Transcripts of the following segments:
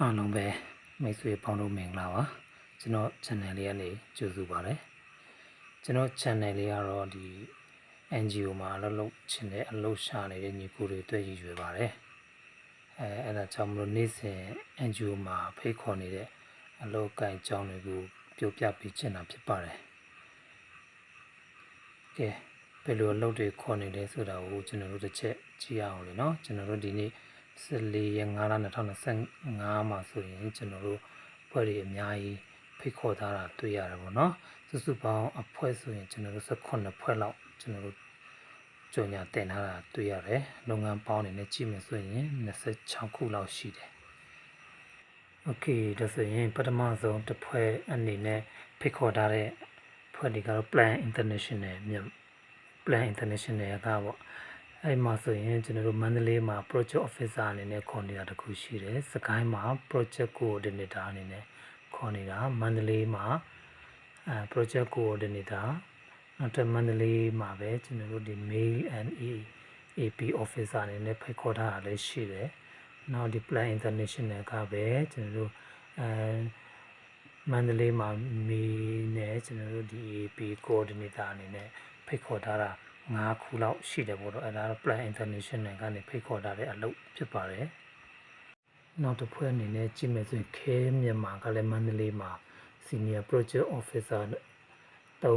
အားလုံးပဲမိတ်ဆွေပေါင်းတို့မင်္ဂလာပါကျွန်တော် channel လေးကနေကြိုဆိုပါရစေကျွန်တော် channel လေးကတော့ဒီ NGO မှာအလုပ်လုပ်ချင်တဲ့အလုပ်ရှာနေတဲ့ညီကိုတွေတွေ့ရည်ရွယ်ပါတယ်အဲအဲ့ဒါကြောင့်မလို့နေ့စဉ် NGO မှာဖိတ်ခေါ်နေတဲ့အလုပ်ကိုင်ကြောင်းတွေကိုပြောပြပေးချင်တာဖြစ်ပါတယ်ကဲဘယ်လိုအလုပ်တွေခေါ်နေလဲဆိုတာကိုကျွန်တော်တို့တစ်ချက်ကြည့်ရအောင်လေနော်ကျွန်တော်တို့ဒီနေ့ 14ရက်5လ2025မှာဆိုရင်ကျွန်တော်တို့ဖွဲ့တွေအများကြီးဖိတ်ခေါ်ထားတာတွေ့ရတယ်ပေါ့နော်စုစုပေါင်းအဖွဲ့ဆိုရင်ကျွန်တော်တို့18ဖွဲ့လောက်ကျွန်တော်တို့ကြော်ညာတင်ထားတာတွေ့ရတယ်လုပ်ငန်းပေါင်းအနေနဲ့ကြည့်မယ်ဆိုရင်26ခုလောက်ရှိတယ်โอเคဒါဆိုရင်ပထမဆုံးတစ်ဖွဲ့အနေနဲ့ဖိတ်ခေါ်ထားတဲ့ဖွဲ့တွေကတော့ Plan International မြတ် Plan International ကပေါ့ အဲ့မှာဆိုရင်ကျွန်တော်တို့မန္တလေးမှာ project officer အနေနဲ့ခေါ်နေတာတခုရှိတယ်စကိုင်းမှာ project coordinator အနေနဲ့ခေါ်နေတာမန္တလေးမှာအဲ project coordinator နောက်ထပ်မန္တလေးမှာပဲကျွန်တော်တို့ဒီ mail and AP officer အနေနဲ့ဖိတ်ခေါ်ထားတာလည်းရှိတယ်နောက်ဒီ plan international ကပဲကျွန်တော်တို့အဲမန္တလေးမှာမီနဲ့ကျွန်တော်တို့ဒီ AP coordinator အနေနဲ့ဖိတ်ခေါ်ထားတာ 9ခုလောက်ရှိတယ်ပေါ့တော့အဲဒါတော့ plan international ကနေဖိတ်ခေါ်ထားတဲ့အလုပ်ဖြစ်ပါတယ်နောက်တစ်ဖွဲ့အနေနဲ့ကြည့်မယ်ဆိုရင်ခဲမြန်မာကလည်းမန္တလေးမှာ senior project officer 3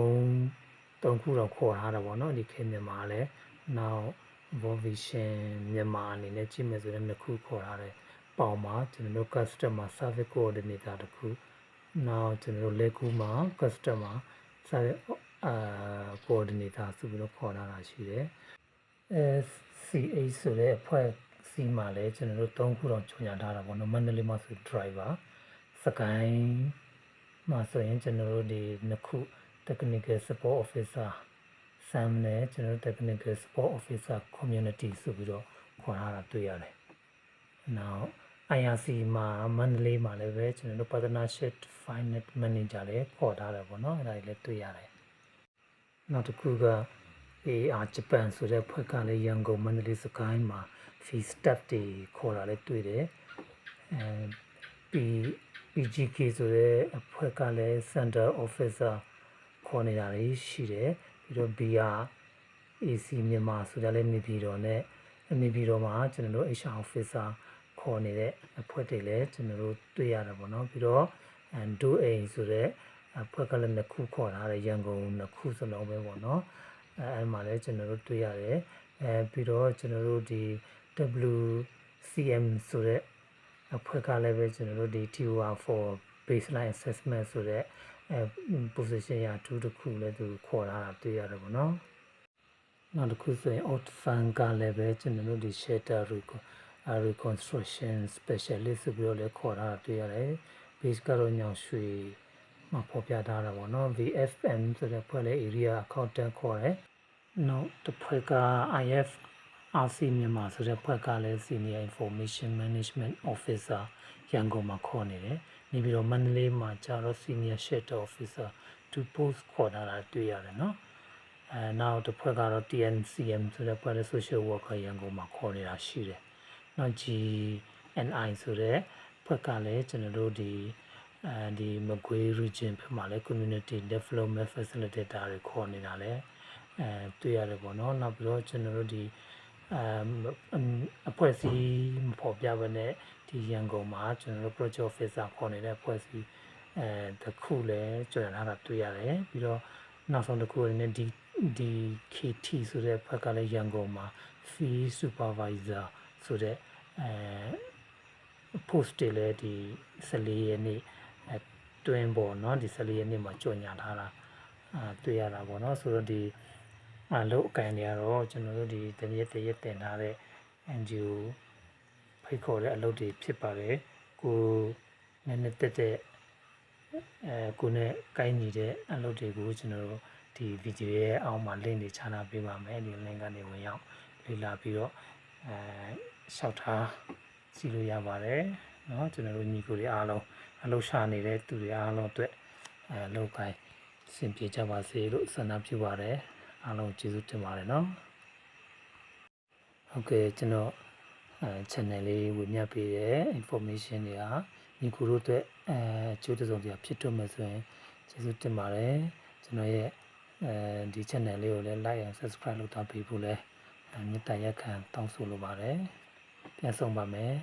3ခုတော့ခေါ်ထားတာပေါ့နော်ဒီခဲမြန်မာလည်းနောက် Vovision မြန်မာအနေနဲ့ကြည့်မယ်ဆိုရင်နှစ်ခုခေါ်ထားတယ်ပေါင်မှာကျွန်တော်တို့ customer service coordinator တခုနောက်ကျွန်တော်တို့လက်ကူမှာ customer service အာ coordinator ဆိုပြီးတော့ခေါ်ထားတာရှိတယ် SCH ဆိုတဲ့အဖွဲ့စီမှာလည်းကျွန်တော်တို့၃ခုတော့ချုပ်ညာထားတာပေါ့နော်မန္တလေးမှာဆို driver စကိုင်းမှာဆိုရင်ကျွန်တော်တို့ဒီနှစ်ခု technical support officer ဆမ်နဲ့ကျွန်တော်တို့ technical support officer community ဆိုပြီးတော့ခေါ်ထားတာတွေ့ရတယ်။နောက် IRC မှာမန္တလေးမှာလည်းပဲကျွန်တော်တို့ partnership finance manager လည်းခေါ်ထားတယ်ပေါ့နော်။အဲ့ဒါတွေလည်းတွေ့ရတယ်။ နောက်တစ်ခုက AR Japan ဆိုတဲ့ဖွဲ့ကလည်းရန်ကုန်မန္တလေးစကိုင်းမှာ fee staff တွေခေါ်တာလည်းတွေ့တယ်။အဲ P PGK ဆိုတဲ့အဖွဲ့ကလည်း center officer ခေါ်နေတာတွေရှိတယ်ပြီးတော့ BR AC မြန်မာဆိုတဲ့လည်းနေပြည်တော်နဲ့နေပြည်တော်မှာကျွန်တော်တို့ HR officer ခေါ်နေတဲ့အဖွဲ့တွေလည်းကျွန်တော်တို့တွေ့ရတယ်ပေါ့နော်ပြီးတော့ do a ဆိုတဲ့အ ဖွဲ့ကလည်းနှစ်ခုခေါ်ထားတယ်ရန်ကုန်နှစ်ခုစလုံးပဲပေါ့နော်အဲအဲ့မှာလည်းကျွန်တော်တို့တွေ့ရတယ်အဲပြီးတော့ကျွန်တော်တို့ဒီ WCM ဆိုတဲ့အဖွဲ့ကလည်းပဲကျွန်တော်တို့ဒီ TOR4 baseline assessment ဆိုတဲ့အဲ position ရ2တစ်ခုလည်းသူခေါ်လာတာတွေ့ရတယ်ပေါ့နော်နောက်တစ်ခုဆိုရင် out fan ကလည်းပဲကျွန်တော်တို့ဒီ shelter reconstruction specialist ဆိုပြီးတော့လည်းခေါ်လာတာတွေ့ရတယ် base ကတော့ညောင်ရွှေ မှာပေါ်ပြထားတာပေါ့နော် VFM ဆိုတဲ့ဖွဲ့လေ area accountant ခေါ်တယ်နောက်တစ်ဖွဲ့က IF RC မြန်မာဆိုတဲ့ဖွဲ့ကလည်း Senior Information Management Officer ရန်ကုန်မှာခေါ်နေတယ်။နေပြီးတော့မန္တလေးမှာကျတော့ Senior Shelter Officer to post ခေါ်တာတွေ့ရတယ်နော်။အဲနောက်တစ်ဖွဲ့ကတော့ TNCM ဆိုတဲ့ဖွဲ့လည်း Social Worker ရန်ကုန်မှာခေါ်နေတာရှိတယ်။နောက် GNI ဆိုတဲ့ဖွဲ့ကလည်းကျွန်တော်တို့ဒီ အဲဒီမကွေး region ဘက်မှာလည်း community development facilitator တွေခေါ်နေတာလည်းအဲတွေ့ရတယ်ပေါ့နော်နောက်ပြီးတော့ကျွန်တော်တို့ဒီအမ်အဖွဲ့အစည်းမဖော်ပြဘဲနဲ့ဒီရန်ကုန်မှာကျွန်တော်တို့ project officer ခေါ်နေတဲ့အဖွဲ့အစည်းအဲတခုလည်းကြော်ရလာတာတွေ့ရတယ်ပြီးတော့နောက်ဆုံးတစ်ခုအနေနဲ့ဒီဒီ KT ဆိုတဲ့ဘက်ကလည်းရန်ကုန်မှာ fee supervisor ဆိုတဲ့အဲ post တွေလည်းဒီ14ရက်နေ့ တွင်းပေါ့နော်ဒီ14ရက်နေ့မှာကြော်ညာထားတာအာတွေ့ရတာပေါ့နော်ဆိုတော့ဒီအလုပ်အကန်တွေကတော့ကျွန်တော်တို့ဒီတရက်တရက်တင်ထားတဲ့ NGO ဖိတ်ခေါ်တဲ့အလုပ်တွေဖြစ်ပါတယ်ကိုနည်းနည်းတက်တဲ့အဲကိုနဲ့ကိုင်းညီတဲ့အလုပ်တွေကိုကျွန်တော်တို့ဒီဗီဒီယိုရဲ့အောက်မှာ link တွေချထားပေးပါမယ်ဒီ link ကနေဝင်ရောက်လေ့လာပြီးတော့အဲလျှောက်ထားစီလို့ရပါတယ် နော်ကျွန်တော်တို့ညီကိုတွေအားလုံးအလုပ်ရှာနေတဲ့သူတွေအားလုံးအတွက်အဲလောက်ကိုင်းဆင်ပြေကြပါစေလို့ဆန္ဒပြုပါတယ်အားလုံးကျေးဇူးတင်ပါတယ်နော်ဟုတ်ကဲ့ကျွန်တော်အဲ channel လေးဝင်မြတ်ပေးတဲ့ information တွေကညီကိုတို့အတွက်အဲကျိုးတစုံတရာဖြစ်တော့မယ်ဆိုရင်ကျေးဇူးတင်ပါတယ်ကျွန်တော်ရဲ့အဲဒီ channel လေးကိုလည်း like and subscribe လုပ်ထားပေးဖို့လဲမြတ်တရရခံတောင်းဆိုလိုပါတယ်ပြန်ဆောင်ပါမယ်